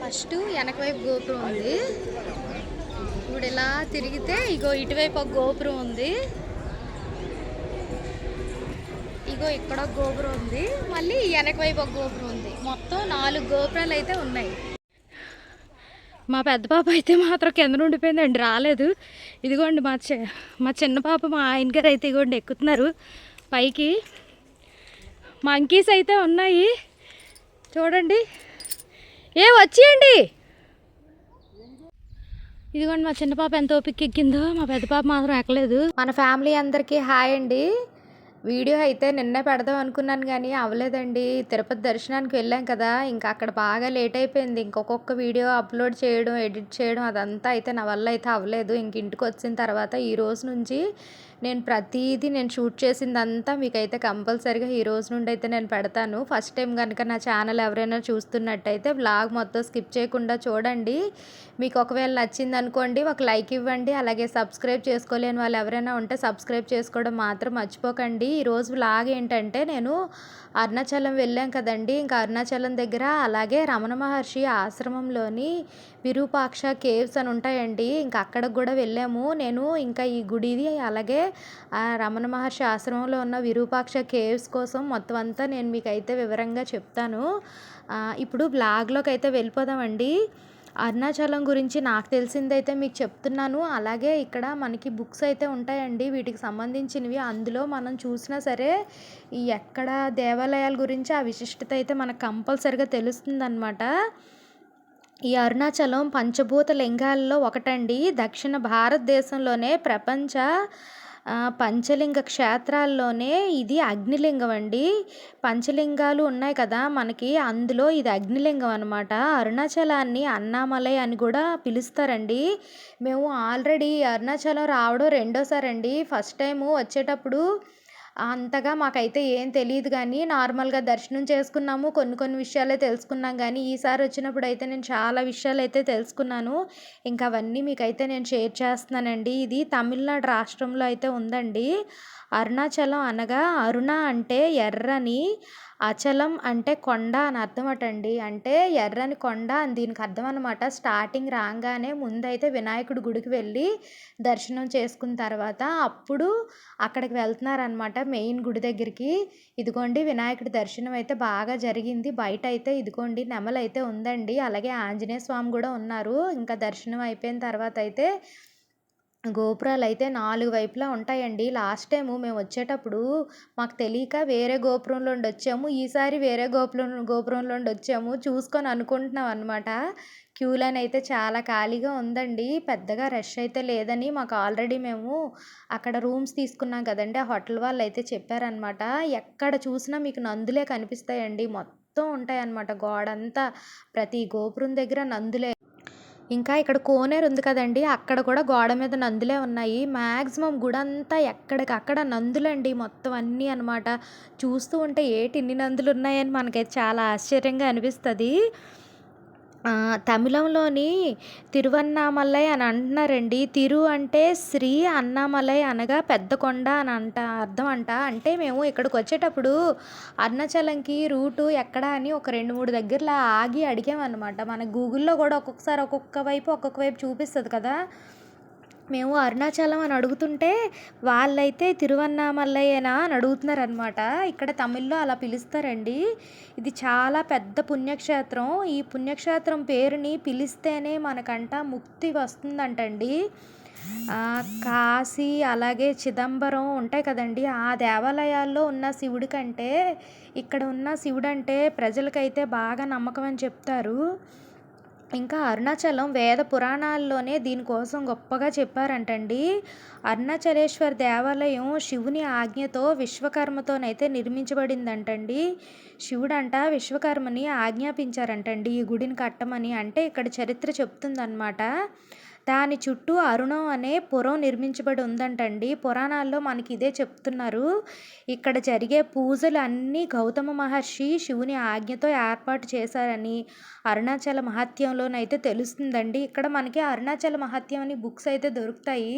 First వెనక వైపు గోపురం ఉంది. ఇప్పుడు ఇలా తిరిగితే ఇగో ఇటువైపు ఒక గోపురం ఉంది. ఇగో ఇక్కడ ఒక గోపురం ఉంది. మళ్ళీ వెనక వైపు ఒక గోపురం ఉంది. మొత్తం నాలుగు గోపురాలు అయితే ఉన్నాయి. మా పెద్ద పాప అయితే మాత్రం కింద ఉండిపోయిందండి రాలేదు. ఇదిగోండి మా చి మా చిన్న పాప మా ఆయన గారు అయితే ఇదిగోండి ఎక్కుతున్నారు. పైకి మంకీస్ అయితే ఉన్నాయి. చూడండి. ఏ వచ్చేయండి. ఇదిగోండి మా చిన్న పాప ఎంత ఓపిక ఎక్కిందో మా పెద్ద పాప మాత్రం ఎక్కలేదు. మన ఫ్యామిలీ అందరికీ హాయ్ అండి. వీడియో అయితే నిన్నే పెడదాం అనుకున్నాను కానీ అవ్వలేదండి. తిరుపతి దర్శనానికి వెళ్ళాం కదా ఇంకా అక్కడ బాగా లేట్ అయిపోయింది. ఇంకొకొక్క వీడియో అప్లోడ్ చేయడం ఎడిట్ చేయడం అదంతా అయితే నా వల్ల అయితే అవ్వలేదు. ఇంక ఇంటికి వచ్చిన తర్వాత ఈ రోజు నుంచి నేను ప్రతిదీ నేను షూట్ చేసిందంతా మీకైతే కంపల్సరీగా ఈ రోజు నుండి అయితే నేను పెడతాను. ఫస్ట్ టైం కనుక నా ఛానల్ ఎవరైనా చూస్తున్నట్టయితే వ్లాగ్ మొత్తం స్కిప్ చేయకుండా చూడండి. మీకు ఒకవేళ నచ్చింది అనుకోండి ఒక లైక్ ఇవ్వండి. అలాగే సబ్స్క్రైబ్ చేసుకోలేని వాళ్ళు ఎవరైనా ఉంటే సబ్స్క్రైబ్ చేసుకోవడం మాత్రం మర్చిపోకండి. ఈరోజు లాగ్ ఏంటంటే నేను అరుణాచలం వెళ్ళాం కదండి. ఇంకా అరుణాచలం దగ్గర అలాగే రమణ మహర్షి ఆశ్రమంలోని విరూపాక్ష కేవ్స్ అని ఉంటాయండి. ఇంకా అక్కడికి కూడా వెళ్ళాము. నేను ఇంకా ఈ గుడిది అలాగే రమణ మహర్షి ఆశ్రమంలో ఉన్న విరూపాక్ష కేవ్స్ కోసం మొత్తం అంతా నేను మీకు అయితే వివరంగా చెప్తాను. ఇప్పుడు బ్లాగ్లోకి అయితే వెళ్ళిపోదామండి. అరుణాచలం గురించి నాకు తెలిసిందైతే మీకు చెప్తున్నాను. అలాగే ఇక్కడ మనకి బుక్స్ అయితే ఉంటాయండి. వీటికి సంబంధించినవి. అందులో మనం చూసినా సరే ఈ ఎక్కడ దేవాలయాల గురించి ఆ విశిష్టత అయితే మనకు కంపల్సరిగా తెలుస్తుందన్నమాట. ఈ అరుణాచలం పంచభూత లింగాల్లో ఒకటండి. దక్షిణ భారతదేశంలోనే ప్రపంచ పంచలింగ క్షేత్రాల్లోనే ఇది అగ్నిలింగం అండి. పంచలింగాలు ఉన్నాయి కదా మనకి అందులో ఇది అగ్నిలింగం అనమాట అరుణాచలాన్ని అన్నామలై అని కూడా పిలుస్తారండి. మేము ఆల్రెడీ అరుణాచలం రావడం రెండోసారి అండి ఫస్ట్ టైము వచ్చేటప్పుడు అంతగా మాకైతే ఏం తెలియదు కానీ నార్మల్గా దర్శనం చేసుకున్నాము. కొన్ని కొన్ని విషయాలే తెలుసుకున్నాం కానీ ఈసారి వచ్చినప్పుడు అయితే నేను చాలా విషయాలు అయితే తెలుసుకున్నాను. ఇంకా అవన్నీ మీకైతే నేను షేర్ చేస్తున్నానండి. ఇది తమిళనాడు రాష్ట్రంలో అయితే ఉందండి. అరుణాచలం అనగా అరుణ అంటే ఎర్రని అచలం అంటే కొండ అని అర్థం అటండి. అంటే ఎర్రని కొండ అని దీనికి అర్థం అనమాట స్టార్టింగ్ రాగానే ముందైతే వినాయకుడి గుడికి వెళ్ళి దర్శనం చేసుకున్న తర్వాత అప్పుడు అక్కడికి వెళ్తున్నారనమాట మెయిన్ గుడి దగ్గరికి. ఇదిగోండి వినాయకుడి దర్శనం అయితే బాగా జరిగింది. బయట అయితే ఇదిగోండి నెమలైతే అయితే ఉందండి. అలాగే ఆంజనేయ స్వామి కూడా ఉన్నారు. ఇంకా దర్శనం అయిపోయిన తర్వాత అయితే గోపురాలు అయితే నాలుగు వైపులా ఉంటాయండి. లాస్ట్ టైం మేము వచ్చేటప్పుడు మాకు తెలియక వేరే గోపురంలో నుండి వచ్చాము. ఈసారి వేరే గోపురం గోపురంలో నుండి వచ్చాము. చూసుకొని అనుకుంటున్నాం అనమాట క్యూ లైన్ అయితే చాలా ఖాళీగా ఉందండి. పెద్దగా రష్ అయితే లేదని మాకు ఆల్రెడీ మేము అక్కడ రూమ్స్ తీసుకున్నాం కదండి. ఆ హోటల్ వాళ్ళు అయితే చెప్పారనమాట ఎక్కడ చూసినా మీకు నందులే కనిపిస్తాయండి. మొత్తం ఉంటాయన్నమాట. గోడంతా ప్రతి గోపురం దగ్గర నందులే. ఇంకా ఇక్కడ కోనేరు ఉంది కదండి అక్కడ కూడా గోడ మీద నందులే ఉన్నాయి. మ్యాక్సిమం గుడంతా ఎక్కడికక్కడ నందులండి మొత్తం అన్నీ అనమాట చూస్తూ ఉంటే ఏటి ఇన్ని నందులు ఉన్నాయని మనకైతే చాలా ఆశ్చర్యంగా అనిపిస్తుంది. తమిళంలోని తిరువన్నామలై అని అంటున్నారండి. తిరు అంటే శ్రీ అన్నామలై అనగా పెద్ద కొండ అని అంట అర్థం అంట. అంటే మేము ఇక్కడికి వచ్చేటప్పుడు అరుణాచలంకి రూటు ఎక్కడ అని ఒక రెండు మూడు దగ్గరలో ఆగి అడిగామన్నమాట. మన గూగుల్లో కూడా ఒక్కొక్కసారి ఒక్కొక్క వైపు ఒక్కొక్క వైపు చూపిస్తుంది కదా. మేము అరుణాచలం అని అడుగుతుంటే వాళ్ళైతే తిరువన్నామల్లయ్యేనా అని అడుగుతున్నారనమాట ఇక్కడ తమిళ్ళో అలా పిలుస్తారండి. ఇది చాలా పెద్ద పుణ్యక్షేత్రం. ఈ పుణ్యక్షేత్రం పేరుని పిలిస్తేనే మనకంట ముక్తి వస్తుందంటండి. కాశీ అలాగే చిదంబరం ఉంటాయి కదండి. ఆ దేవాలయాల్లో ఉన్న శివుడి కంటే ఇక్కడ ఉన్న శివుడు అంటే ప్రజలకైతే బాగా నమ్మకం అని చెప్తారు. ఇంకా అరుణాచలం వేద పురాణాల్లోనే దీనికోసం గొప్పగా చెప్పారంటండి. అరుణాచలేశ్వర్ దేవాలయం శివుని ఆజ్ఞతో విశ్వకర్మతోనైతే నిర్మించబడిందంటండి. శివుడంట విశ్వకర్మని ఆజ్ఞాపించారంటండి. ఈ గుడిని కట్టమని అంటే ఇక్కడ చరిత్ర చెప్తుందన్నమాట. దాని చుట్టూ అరుణం అనే పురం నిర్మించబడి ఉందంటండి పురాణాల్లో మనకి ఇదే చెప్తున్నారు. ఇక్కడ జరిగే పూజలు అన్నీ గౌతమ మహర్షి శివుని ఆజ్ఞతో ఏర్పాటు చేశారని అరుణాచల మహత్యంలోనైతే తెలుస్తుందండి. ఇక్కడ మనకి అరుణాచల మహత్యం అని బుక్స్ అయితే దొరుకుతాయి.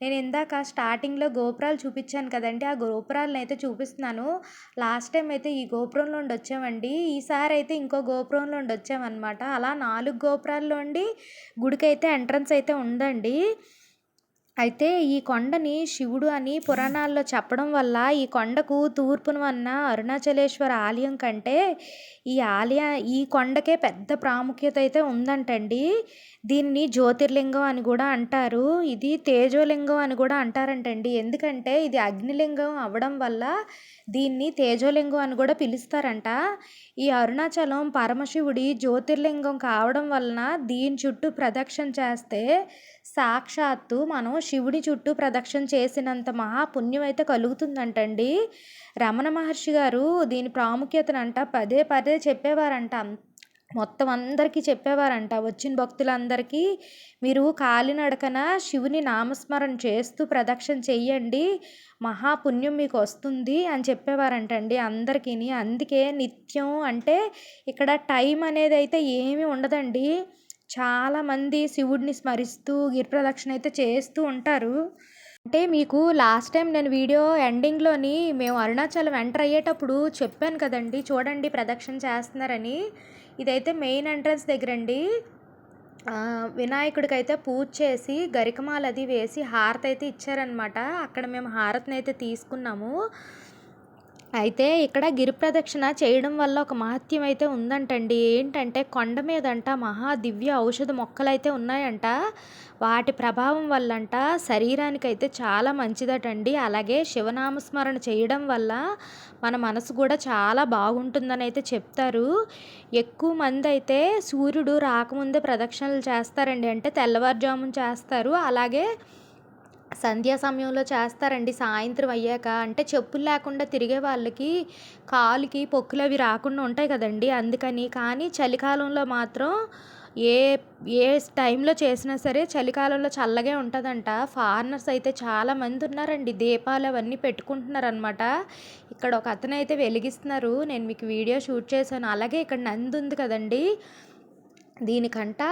నేను ఇందాక స్టార్టింగ్‌లో గోపురాలు చూపించాను కదండి ఆ గోపురాలను అయితే చూపిస్తున్నాను. లాస్ట్ టైం అయితే ఈ గోపురంలో నుండి వచ్చామండి. ఈసారి అయితే ఇంకో గోపురంలో నుండి వచ్చామనమాట. అలా నాలుగు గోపురాల్లో ఉండి గుడికి అయితే ఎంట్రన్స్ అయితే ఉందండి. అయితే ఈ కొండని శివుడు అని పురాణాల్లో చెప్పడం వల్ల ఈ కొండకు తూర్పున ఉన్న అరుణాచలేశ్వర ఆలయం కంటే ఈ ఆలయ ఈ కొండకే పెద్ద ప్రాముఖ్యత అయితే ఉందంటండి. దీన్ని జ్యోతిర్లింగం అని కూడా అంటారు. ఇది తేజోలింగం అని కూడా అంటారంటండి. ఎందుకంటే ఇది అగ్నిలింగం అవ్వడం వల్ల దీన్ని తేజోలింగం అని కూడా పిలుస్తారంట. ఈ అరుణాచలం పరమశివుడి జ్యోతిర్లింగం కావడం వలన దీని చుట్టూ ప్రదక్షిణ చేస్తే సాక్షాత్తు మనం శివుడి చుట్టూ ప్రదక్షిణ చేసినంత మహాపుణ్యం అయితే కలుగుతుందంటండి. రమణ మహర్షి గారు దీని ప్రాముఖ్యతనంట పదే పదే చెప్పేవారంట. మొత్తం అందరికీ చెప్పేవారంట. వచ్చిన భక్తులందరికీ మీరు కాలినడకన శివుని నామస్మరణ చేస్తూ ప్రదక్షిణ చెయ్యండి. మహాపుణ్యం మీకు వస్తుంది అని చెప్పేవారంటండి అందరికీని. అందుకే నిత్యం అంటే ఇక్కడ టైం అనేది అయితే ఏమీ ఉండదండి. చాలామంది శివుడిని స్మరిస్తూ గిరిప్రదక్షిణ అయితే చేస్తూ ఉంటారు. అంటే మీకు లాస్ట్ టైం నేను వీడియో ఎండింగ్‌లోని మేము అరుణాచలం ఎంటర్ అయ్యేటప్పుడు చెప్పాను కదండీ! చూడండి ప్రదక్షిణ చేస్తున్నారని. ఇదైతే మెయిన్ ఎంట్రన్స్ దగ్గరండి. అండి వినాయకుడికైతే పూజ చేసి గరికమాల అది వేసి హారతి అయితే ఇచ్చారనమాట. అక్కడ మేము హారతినైతే తీసుకున్నాము. అయితే ఇక్కడ గిరి ప్రదక్షిణ చేయడం వల్ల ఒక మహత్యం అయితే ఉందంటండి. ఏంటంటే కొండ మీదంట మహా దివ్య ఔషధ మొక్కలైతే ఉన్నాయంట. వాటి ప్రభావం వల్లంట శరీరానికైతే చాలా మంచిదటండి. అలాగే శివనామస్మరణ చేయడం వల్ల మన మనసు కూడా చాలా బాగుంటుందని అయితే చెప్తారు. ఎక్కువ మంది అయితే సూర్యుడు రాకముందే ప్రదక్షిణలు చేస్తారండి. అంటే తెల్లవారుజామున చేస్తారు. అలాగే సంధ్యా సమయంలో చేస్తారండి. సాయంత్రం అయ్యాక అంటే చెప్పులు లేకుండా తిరిగే వాళ్ళకి కాలుకి అవి రాకుండా ఉంటాయి కదండీ! అందుకని. కానీ చలికాలంలో మాత్రం ఏ ఏ టైంలో చేసినా సరే చలికాలంలో చల్లగే ఉంటుందంట ఫారినర్స్ అయితే చాలా మంది ఉన్నారండి. దీపాలు అవన్నీ పెట్టుకుంటున్నారనమాట. ఇక్కడ ఒక అతనైతే వెలిగిస్తున్నారు. నేను మీకు వీడియో షూట్ చేశాను. అలాగే ఇక్కడ నంది ఉంది కదండీ! దీనికంట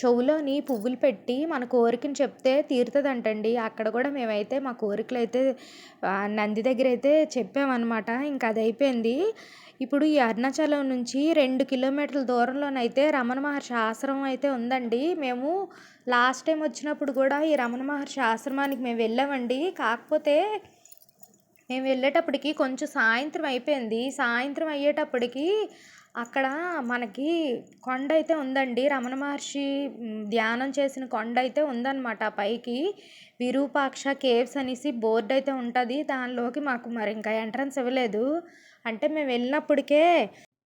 చెవులోని పువ్వులు పెట్టి మన కోరికను చెప్తే తీరుతుందంటండి అక్కడ కూడా మేమైతే మా కోరికలు అయితే నంది దగ్గర అయితే చెప్పామనమాట. ఇంక అయిపోయింది ఇప్పుడు ఈ అరుణాచలం నుంచి రెండు కిలోమీటర్ల దూరంలోనైతే రమణ మహర్షి ఆశ్రమం అయితే ఉందండి. మేము లాస్ట్ టైం వచ్చినప్పుడు కూడా ఈ రమణ మహర్షి ఆశ్రమానికి మేము వెళ్ళామండి. కాకపోతే మేము వెళ్ళేటప్పటికి కొంచెం సాయంత్రం అయిపోయింది. సాయంత్రం అయ్యేటప్పటికి అక్కడ మనకి కొండ అయితే ఉందండి. రమణ మహర్షి ధ్యానం చేసిన కొండ అయితే ఉందన్నమాట పైకి. విరూపాక్ష కేవ్స్ అనేసి బోర్డ్ అయితే ఉంటుంది దానిలోకి మాకు మరి ఇంకా ఎంట్రన్స్ ఇవ్వలేదు. అంటే మేము వెళ్ళినప్పటికే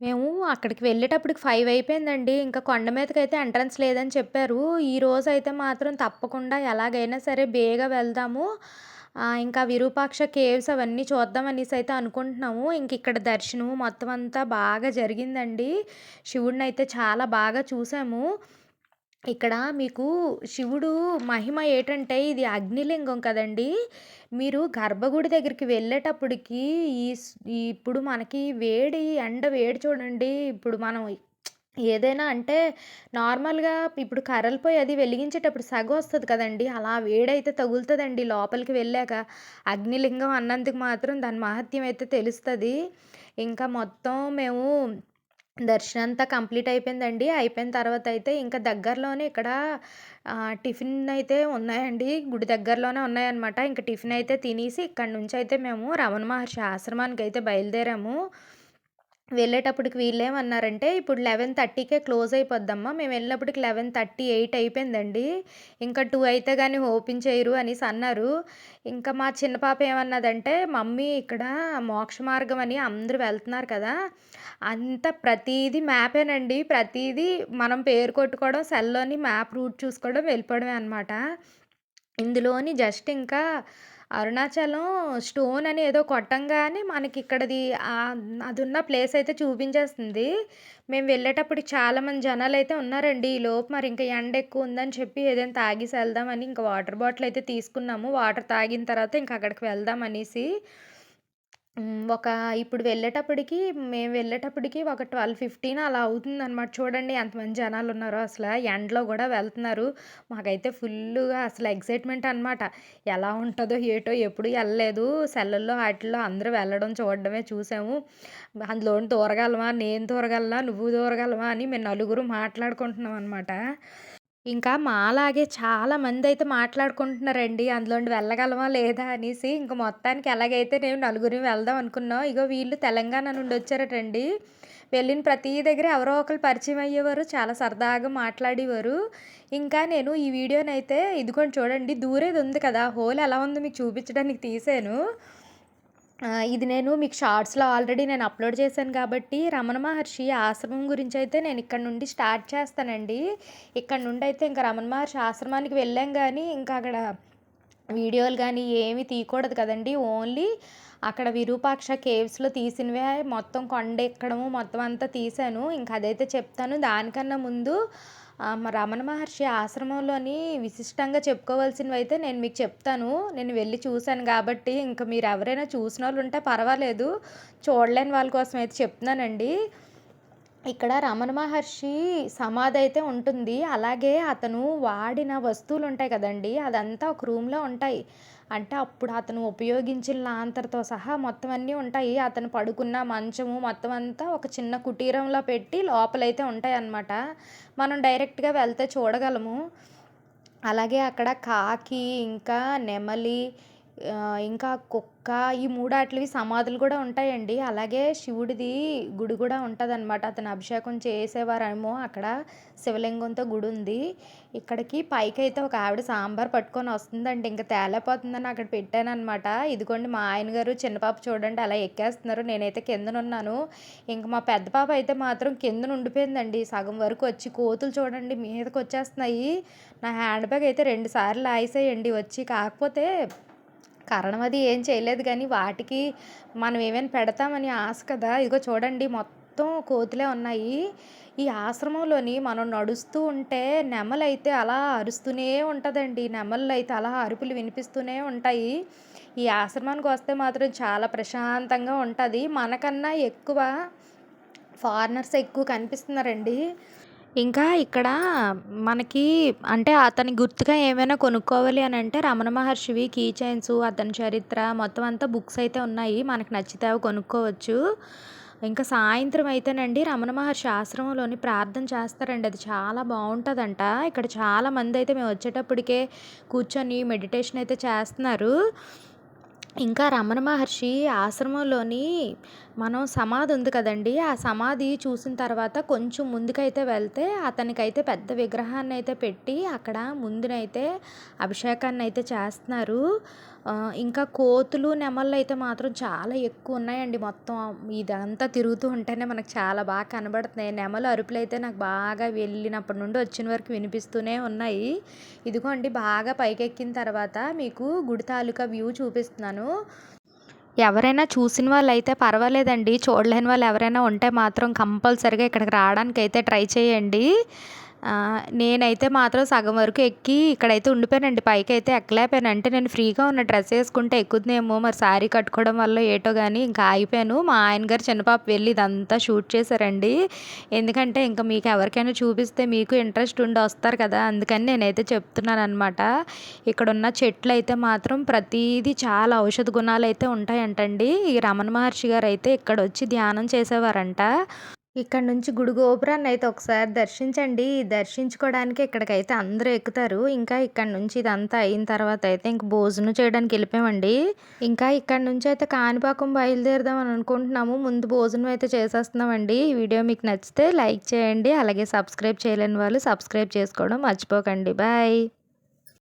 మేము అక్కడికి వెళ్ళేటప్పటికి ఫైవ్ అయిపోయిందండి. ఇంకా కొండ మీదకి అయితే ఎంట్రన్స్ లేదని చెప్పారు. ఈ రోజు అయితే మాత్రం తప్పకుండా ఎలాగైనా సరే బేగా వెళ్దాము. ఇంకా విరూపాక్ష కేవ్స్ అవన్నీ చూద్దాం అనేసి అయితే అనుకుంటున్నాము. ఇంక ఇక్కడ దర్శనం మొత్తం అంతా బాగా జరిగిందండి. శివుడిని అయితే చాలా బాగా చూసాము. ఇక్కడ మీకు శివుడు మహిమ ఏంటంటే ఇది అగ్నిలింగం కదండీ! మీరు గర్భగుడి దగ్గరికి వెళ్ళేటప్పటికి ఈ ఇప్పుడు మనకి వేడి ఎండ వేడి చూడండి. ఇప్పుడు మనం ఏదైనా అంటే నార్మల్‌గా ఇప్పుడు కర్రలు పోయి అది వెలిగించేటప్పుడు సగ వస్తుంది కదండి అలా వేడైతే తగులుతుందండి లోపలికి వెళ్ళాక. అగ్నిలింగం అన్నందుకు మాత్రం దాని మహత్యం అయితే తెలుస్తుంది ఇంకా మొత్తం మేము దర్శనం అంతా కంప్లీట్ అయిపోయిందండి. అయిపోయిన తర్వాత అయితే ఇంకా దగ్గరలోనే ఇక్కడ టిఫిన్ అయితే ఉన్నాయండి. గుడి దగ్గరలోనే ఉన్నాయన్నమాట. ఇంకా టిఫిన్ అయితే తినేసి ఇక్కడి నుంచయితే మేము రమణ మహర్షి ఆశ్రమానికైతే బయలుదేరాము. వెళ్ళేటప్పటికి వీళ్ళేమన్నారంటే ఇప్పుడు 11:30కే క్లోజ్ అయిపోద్దమ్మా. మేము వెళ్ళినప్పటికి 11:38 అయిపోయిందండి. ఇంకా టూ అయితే కానీ ఓపెన్ చేయరు అనేసి అన్నారు. ఇంకా మా చిన్న పాప ఏమన్నదంటే, "మమ్మీ ఇక్కడ మోక్ష మార్గం అని అందరూ వెళ్తున్నారు కదా! అంత ప్రతీది మ్యాపేనండి. ప్రతీదీ మనం పేరు కొట్టుకోవడం, సెల్‌లోని మ్యాప్ రూట్ చూసుకోవడం, వెళ్ళిపోవడమే అనమాట. ఇందులోని జస్ట్ ఇంకా అరుణాచలం స్టోన్ అని ఏదో కొట్టంగానే మనకి ఇక్కడది అది ఉన్న ప్లేస్ అయితే చూపించేస్తుంది. మేము వెళ్ళేటప్పుడు చాలామంది జనాలు అయితే ఉన్నారండి. ఈ లోపు మరి ఇంకా ఎండ ఎక్కువ ఉందని చెప్పి ఏదైనా తాగేసి వెళ్దామని ఇంకా వాటర్ బాటిల్ అయితే తీసుకున్నాము. వాటర్ తాగిన తర్వాత ఇంకా అక్కడికి వెళ్దాం అనేసి. ఒక ఇప్పుడు వెళ్ళేటప్పటికి మేము వెళ్ళేటప్పటికి ఒక 12:15 అలా అవుతుందనమాట. చూడండి ఎంతమంది జనాలు ఉన్నారో అసలు ఎండలో కూడా వెళ్తున్నారు. మాకైతే ఫుల్గా అసలు ఎక్సైట్‌మెంట్ అనమాట. ఎలా ఉంటుందో ఏటో ఎప్పుడు వెళ్ళలేదు సెల్లల్లో వాటిల్లో అందరూ వెళ్ళడం చూడడమే చూసాము. అందులోని దూరగలమా? నేను దూరగలనా? నువ్వు దూరగలవా? అని మేము నలుగురు మాట్లాడుకుంటున్నాం అనమాట. ఇంకా మాలాగే చాలా అయితే మాట్లాడుకుంటున్నారండి. అందులోండి వెళ్ళగలమా లేదా అనేసి. ఇంక మొత్తానికి ఎలాగైతే నేను నలుగురం వెళ్దాం అనుకున్నాం. ఇగో వీళ్ళు తెలంగాణ నుండి వచ్చారటండి. వెళ్ళిన ప్రతి దగ్గర ఎవరో ఒకరు పరిచయం అయ్యేవారు. చాలా సరదాగా మాట్లాడేవారు. ఇంకా నేను ఈ వీడియోనైతే ఇదిగోండి చూడండి దూరేది ఉంది కదా! హోల్ ఎలా ఉందో మీకు చూపించడానికి తీసాను ఇది నేను మీకు షార్ట్స్‌లో ఆల్రెడీ నేను అప్‌లోడ్ చేశాను కాబట్టి, రమణ మహర్షి ఆశ్రమం గురించి అయితే నేను ఇక్కడ నుండి స్టార్ట్ చేస్తానండి. ఇక్కడ నుండి అయితే ఇంకా రమణ మహర్షి ఆశ్రమానికి వెళ్ళాం కానీ ఇంకా అక్కడ వీడియోలు కానీ ఏమి తీయకూడదు కదండి ఓన్లీ అక్కడ విరూపాక్ష కేవ్స్‌లో తీసినవే మొత్తం కొండ ఎక్కడము మొత్తం అంతా తీశాను. ఇంకా అదైతే చెప్తాను. దానికన్నా ముందు రమణ మహర్షి ఆశ్రమంలోని విశిష్టంగా చెప్పుకోవాల్సినవి అయితే నేను మీకు చెప్తాను. నేను వెళ్ళి చూశాను గాబట్టి, ఇంక వాళ్ళు ఉంటే పర్వాలేదు. చూడలేని వాళ్ళ కోసం అయితే చెప్తున్నానండి. ఇక్కడ రమణ మహర్షి సమాధి అయితే ఉంటుంది. అలాగే అతను వాడిన వస్తువులు ఉంటాయి కదండీ! అదంతా ఒక రూమ్‌లో ఉంటాయి. అంటే అప్పుడు అతను ఉపయోగించిన లాంతర్‌తో సహా మొత్తం అన్నీ ఉంటాయి. అతను పడుకున్న మంచము మొత్తం అంతా ఒక చిన్న కుటీరంలో పెట్టి లోపలైతే ఉంటాయన్నమాట. మనం డైరెక్ట్‌గా వెళ్తే చూడగలము. అలాగే అక్కడ కాకి, ఇంకా నెమలి ఇంకా కుక్క ఈ మూడాట్లివి సమాధులు కూడా ఉంటాయండి. అలాగే శివుడిది గుడి కూడా ఉంటుందన్నమాట అతను అభిషేకం చేసేవారేమో అక్కడ శివలింగంతో గుడి ఉంది ఇక్కడికి పైకి అయితే ఒక ఆవిడ సాంబార్ పట్టుకొని వస్తుందండి. ఇంక తేలేపోతుందని అక్కడ పెట్టాననమాట. ఇదిగోండి మా ఆయన గారు, చిన్న పాప చూడండి అలా ఎక్కేస్తున్నారు. నేనైతే కిందనున్నాను. ఇంక మా పెద్ద పాప అయితే మాత్రం కిందన ఉండిపోయిందండి. సగం వరకు వచ్చి కోతులు చూడండి మీదకొచ్చేస్తున్నాయి. నా హ్యాండ్ బ్యాగ్ అయితే రెండు సార్లు ఆయసేయండి వచ్చి. కాకపోతే కారణం అది ఏం చేయలేదు కానీ వాటికి మనం ఏమైనా పెడతామని ఆశ కదా! ఇదిగో చూడండి మొత్తం కోతులే ఉన్నాయి. ఈ ఆశ్రమంలోని మనం నడుస్తూ ఉంటే నెమలైతే అలా అరుస్తూనే ఉంటుందండి నెమళ్ళు అయితే అలా అరుపులు వినిపిస్తూనే ఉంటాయి. ఈ ఆశ్రమానికి వస్తే మాత్రం చాలా ప్రశాంతంగా ఉంటుంది మనకన్నా ఎక్కువ ఫారినర్స్ ఎక్కువ కనిపిస్తున్నారండి. ఇంకా ఇక్కడ మనకి అంటే అతని గుర్తుగా ఏమైనా కొనుక్కోవాలి అని అంటే రమణ మహర్షివి కీ చైన్స్, అతని చరిత్ర మొత్తం అంతా బుక్స్ అయితే ఉన్నాయి. మనకు నచ్చితే అవి కొనుక్కోవచ్చు. ఇంకా సాయంత్రం అయితేనండి రమణ మహర్షి ఆశ్రమంలోని ప్రార్థన చేస్తారండి. అది చాలా బాగుంటుందంట ఇక్కడ చాలా అయితే మేము వచ్చేటప్పటికే కూర్చొని మెడిటేషన్ అయితే చేస్తున్నారు. ఇంకా రమణ మహర్షి ఆశ్రమంలోని మనం సమాధి ఉంది కదండి ఆ సమాధి చూసిన తర్వాత కొంచెం ముందుకైతే వెళ్తే అతనికైతే పెద్ద విగ్రహాన్ని అయితే పెట్టి అక్కడ ముందునైతే అభిషేకాన్ని అయితే చేస్తున్నారు. ఇంకా కోతులు, నెమళ్ళైతే మాత్రం చాలా ఎక్కువ ఉన్నాయండి మొత్తం. ఇదంతా తిరుగుతూ ఉంటేనే మనకు చాలా బాగా కనబడుతున్నాయి. నెమలు అరుపులు అయితే నాకు బాగా వెళ్ళినప్పటి నుండి వచ్చిన వరకు వినిపిస్తూనే ఉన్నాయి. ఇదిగోండి బాగా పైకెక్కిన తర్వాత మీకు గుడి తాలూకా వ్యూ చూపిస్తున్నాను. ఎవరైనా చూసిన వాళ్ళు అయితే పర్వాలేదండి. చూడలేని వాళ్ళు ఎవరైనా ఉంటే మాత్రం కంపల్సరిగా ఇక్కడికి రావడానికి అయితే ట్రై చేయండి. నేనైతే మాత్రం సగం వరకు ఎక్కి ఇక్కడైతే ఉండిపోయానండి. పైకి అయితే ఎక్కలేకపోయాను. అంటే నేను ఫ్రీగా ఉన్న డ్రెస్ వేసుకుంటే ఎక్కుతుందేమో మరి శారీ కట్టుకోవడం వల్ల ఏటో కానీ ఇంకా ఆగిపోయాను. మా ఆయన గారు చిన్నపాప వెళ్ళి ఇదంతా షూట్ చేశారండి. ఎందుకంటే ఇంక మీకు ఎవరికైనా చూపిస్తే మీకు ఇంట్రెస్ట్ ఉండి వస్తారు కదా! అందుకని నేనైతే చెప్తున్నాను అనమాట ఇక్కడున్న చెట్లయితే మాత్రం ప్రతిదీ చాలా ఔషధ గుణాలు అయితే ఉంటాయంటండి. ఈ రమణ మహర్షి గారు అయితే ఇక్కడ వచ్చి ధ్యానం చేసేవారంట. ఇక్కడ నుంచి గుడి గోపురాన్ని అయితే ఒకసారి దర్శించండి. దర్శించుకోవడానికి ఇక్కడికైతే అందరూ ఎక్కుతారు. ఇంకా ఇక్కడ నుంచి ఇదంతా అయిన తర్వాత అయితే ఇంక భోజనం చేయడానికి వెళ్ళిపోయామండి. ఇంకా ఇక్కడ నుంచి అయితే కాణిపాకం బయలుదేరదాం అని అనుకుంటున్నాము. ముందు భోజనం అయితే చేసేస్తున్నామండి. ఈ వీడియో మీకు నచ్చితే లైక్ చేయండి. అలాగే సబ్స్క్రైబ్ చేయలేని వాళ్ళు సబ్స్క్రైబ్ చేసుకోవడం మర్చిపోకండి. బాయ్.